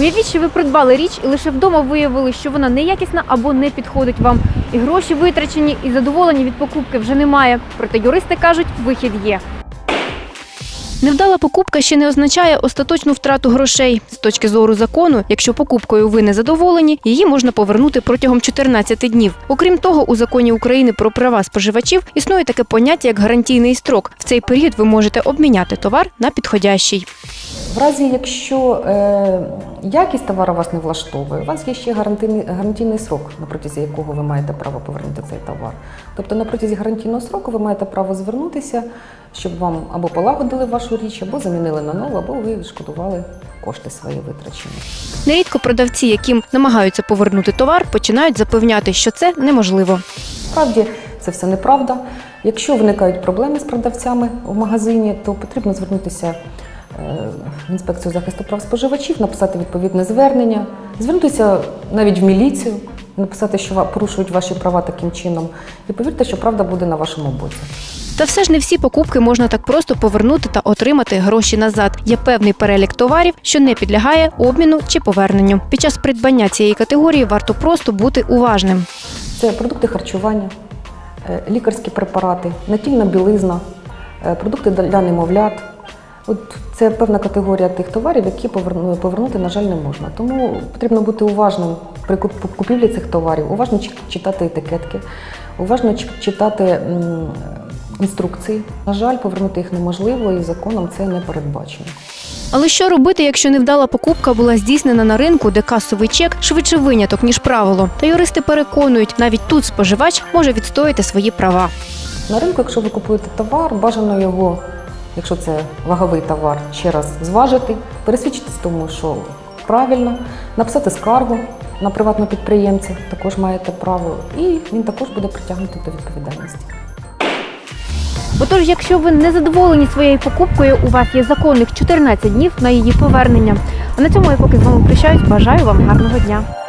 Уявіть, що ви придбали річ і лише вдома виявили, що вона неякісна або не підходить вам. І гроші витрачені, і задоволення від покупки вже немає. Проте юристи кажуть, вихід є. Невдала покупка ще не означає остаточну втрату грошей. З точки зору закону, якщо покупкою ви не задоволені, її можна повернути протягом 14 днів. Окрім того, у законі України про права споживачів існує таке поняття як гарантійний строк. В цей період ви можете обміняти товар на підходящий. В разі, якщо е, якість товару вас не влаштовує, у вас є ще гарантійний, гарантійний срок, на протязі якого ви маєте право повернути цей товар. Тобто на протязі гарантійного сроку ви маєте право звернутися, щоб вам або полагодили вашу річ, або замінили на нову, або ви відшкодували кошти свої витрачені. Нерідко продавці, яким намагаються повернути товар, починають запевняти, що це неможливо. Справді це все неправда. Якщо виникають проблеми з продавцями в магазині, то потрібно звернутися інспекцію захисту прав споживачів, написати відповідне звернення, звернутися навіть в міліцію, написати, що порушують ваші права таким чином. І повірте, що правда буде на вашому боці. Та все ж не всі покупки можна так просто повернути та отримати гроші назад. Є певний перелік товарів, що не підлягає обміну чи поверненню. Під час придбання цієї категорії варто просто бути уважним. Це продукти харчування, е, лікарські препарати, натільна білизна, е, продукти для немовлят. От це певна категорія тих товарів, які поверну- повернути, на жаль, не можна. Тому потрібно бути уважним при куп- купівлі цих товарів, уважно чи- читати етикетки, уважно чи- читати інструкції. На жаль, повернути їх неможливо і законом це не передбачено. Але що робити, якщо невдала покупка була здійснена на ринку, де касовий чек швидше виняток ніж правило? Та юристи переконують, навіть тут споживач може відстояти свої права. На ринку, якщо ви купуєте товар, бажано його, якщо це ваговий товар, ще раз зважити, пересвідчитись тому, що правильно, написати скаргу на приватного підприємця, також маєте право, і він також буде притягнутий до відповідальності. Отож, якщо ви не задоволені своєю покупкою, у вас є законних 14 днів на її повернення. А на цьому я поки з вами прощаюсь. Бажаю вам гарного дня.